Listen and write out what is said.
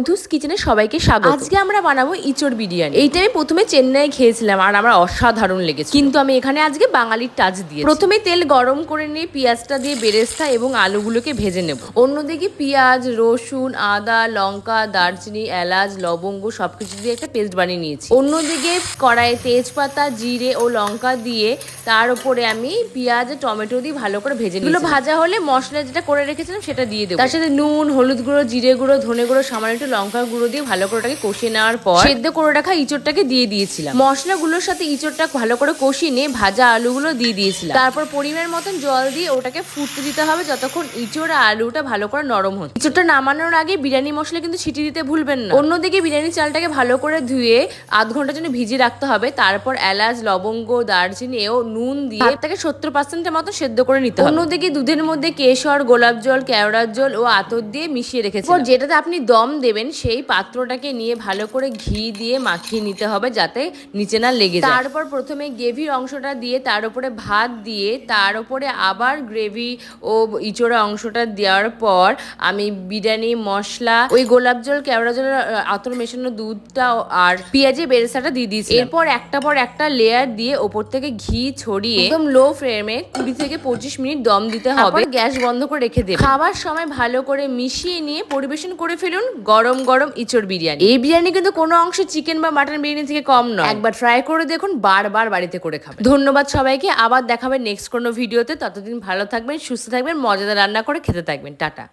মধুস কিচেনে সবাইকে স্বাগত। আজকে আমরা বানাবো ইচড় বিরিয়ানি। এইটা আমি প্রথমে চেন্নাই খেয়েছিলাম আর আমার অসাধারণ লেগেছে কিন্তু আমি এখানে আজকে বাঙালির টাচ দিয়ে প্রথমে তেল গরম করে নিয়ে পেঁয়াজটা দিয়ে বেরেস্তা এবং আলুগুলোকে ভেজে নেব। অন্যদিকে পেঁয়াজ রসুন আদা লঙ্কা দারচিনি এলাচ লবঙ্গ সবকিছু দিয়ে একটা পেস্ট বানিয়ে নিয়েছি। অন্যদিকে কড়াইয়ে তেজপাতা জিরে ও লঙ্কা দিয়ে তার উপরে আমি পেঁয়াজ টমেটো দিয়ে ভালো করে ভেজে নিই ভাজা হলে মশলা যেটা করে রেখেছিলাম সেটা দিয়ে দেবো। তার সাথে নুন হলুদ গুঁড়ো জিরে গুঁড়ো ধনে গুঁড়ো সামান্য একটু লঙ্কা গুঁড়ো দিয়ে ভালো করে ওটাকে কষিয়ে নেওয়ার পর সেদ্ধ করে রাখা ইঁচড়টাকে দিয়ে দিয়েছিলাম। মশলাগুলোর সাথে ইঁচড়টা ভালো করে কষিয়ে নিয়ে ভাজা আলুগুলো দিয়ে দিয়েছিলাম। তারপর পরিমাণ মতন জল দিয়ে ওটাকে ফুটতে দিতে হবে যতক্ষণ ইঁচড় আর আলুটা ভালো করে নরম হচ্ছে। ইঁচড়টা নামানোর আগে বিরিয়ানি মশলা কিন্তু ছিটি দিতে ভুলবেন না। অন্যদিকে বিরিয়ানি চালটাকে ভালো করে ধুয়ে আধ ঘণ্টার জন্য ভিজিয়ে রাখতে হবে। তারপর এলাচ লবঙ্গ দারচিনি ও নুন দিয়ে তাকে সত্তর পার্সেন্টের মতো সেদ্ধ করে নিতে হবে। অন্যদিকে দুধের মধ্যে কেশর গোলাপ জল কেওড়ার জল ও আতর দিয়ে মিশিয়ে রেখেছি যেটাতে আপনি দম দেবেন সেই পাত্রটাকে নিয়ে ভালো করে ঘি দিয়ে মাখিয়ে নিতে হবে যাতে নিচে না লেগে যায়। তারপর প্রথমে গ্রেভির অংশটা দিয়ে তার উপরে ভাত দিয়ে তার উপরে আবার গ্রেভি ও ইচড়া অংশটা দেওয়ার পর আমি বিরিয়ানি মশলা ওই গোলাপ জল কেওড়া জল আতর মেশানো দুধটা আর পেঁয়াজে বেরেস্তাটা দিয়ে দিয়েছি এরপর একটা পর একটা লেয়ার দিয়ে ওপর থেকে ঘি ছড়িয়ে একদম লো ফ্লেমে কুড়ি থেকে পঁচিশ মিনিট দম দিতে হবে। গ্যাস বন্ধ করে রেখে দেবে খাবার সময় ভালো করে মিশিয়ে নিয়ে পরিবেশন করে ফেলুন গরম গরম ইচড় বিরিয়ানি। এই বিরিয়ানি কিন্তু কোনো অংশে চিকেন বা মাটন বিরিয়ানি থেকে কম নয়। একবার ট্রাই করে দেখুন বারবার বাড়িতে করে খাবেন। ধন্যবাদ সবাইকে আবার দেখাবেন নেক্সট কোনো ভিডিওতে ততদিন ভালো থাকবেন সুস্থ থাকবেন মজাদার রান্না করে খেতে থাকবেন। টাটা।